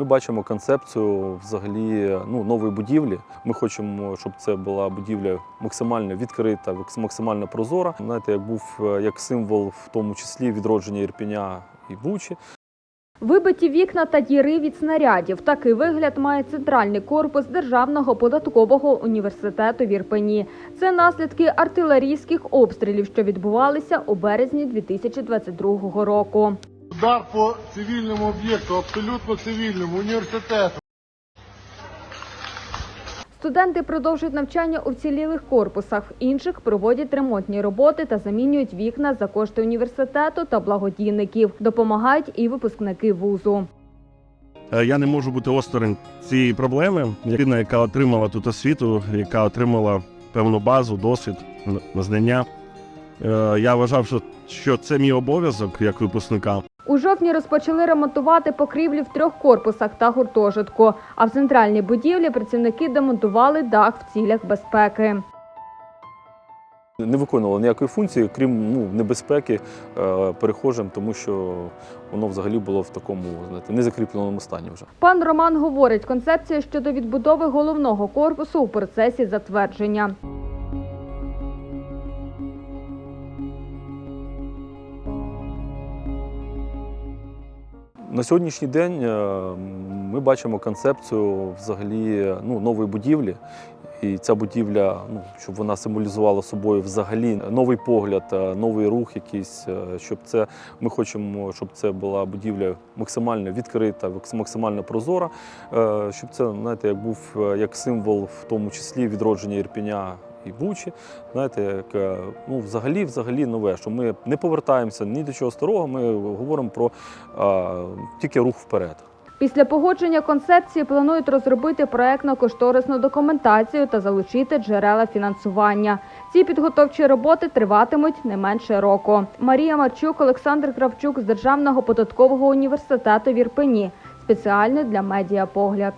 Ми бачимо концепцію взагалі ну, нової будівлі. Ми хочемо, щоб це була будівля максимально відкрита, максимально прозора. Знаєте, як був як символ, в тому числі відродження Ірпіня і Бучі. Вибиті вікна та діри від снарядів. Такий вигляд має центральний корпус Державного податкового університету в Ірпені. Це наслідки артилерійських обстрілів, що відбувалися у березні 2022 року. Удар по цивільному об'єкту, абсолютно цивільному університету. Студенти продовжують навчання у вцілілих корпусах. В інших проводять ремонтні роботи та замінюють вікна за кошти університету та благодійників. Допомагають і випускники вузу. Е, Я не можу бути осторонь цієї проблеми. Людина, яка отримала тут освіту, яка отримала певну базу, досвід, знання. Е, Я вважав, що це мій обов'язок як випускника. У жовтні розпочали ремонтувати покрівлі в трьох корпусах та гуртожитку. А в центральній будівлі працівники демонтували дах в цілях безпеки. Не виконувало ніякої функції, крім ну, небезпеки е, перехожим, тому що воно взагалі було в такому знаєте, незакріпленому стані вже. Пан Роман говорить, концепція щодо відбудови головного корпусу у процесі затвердження. На сьогоднішній день е, ми бачимо концепцію взагалі ну, нової будівлі. І ця будівля, ну, щоб вона символізувала собою взагалі новий погляд, е, новий рух якийсь, е, щоб це ми хочемо, щоб це була будівля максимально відкрита, максимально прозора, щоб це, знаєте, як був як символ, в тому числі відродження Ірпіня і Бучі. Знаєте, як ну, взагалі, взагалі нове, що ми не повертаємося ні до чого старого, ми говоримо про а, тільки рух вперед. Після погодження концепції планують розробити проектно-кошторисну документацію та залучити джерела фінансування. Ці підготовчі роботи триватимуть не менше року. Марія Марчук, Олександр Кравчук з Державного податкового університету в Ірпені. Спеціально для медіапогляд.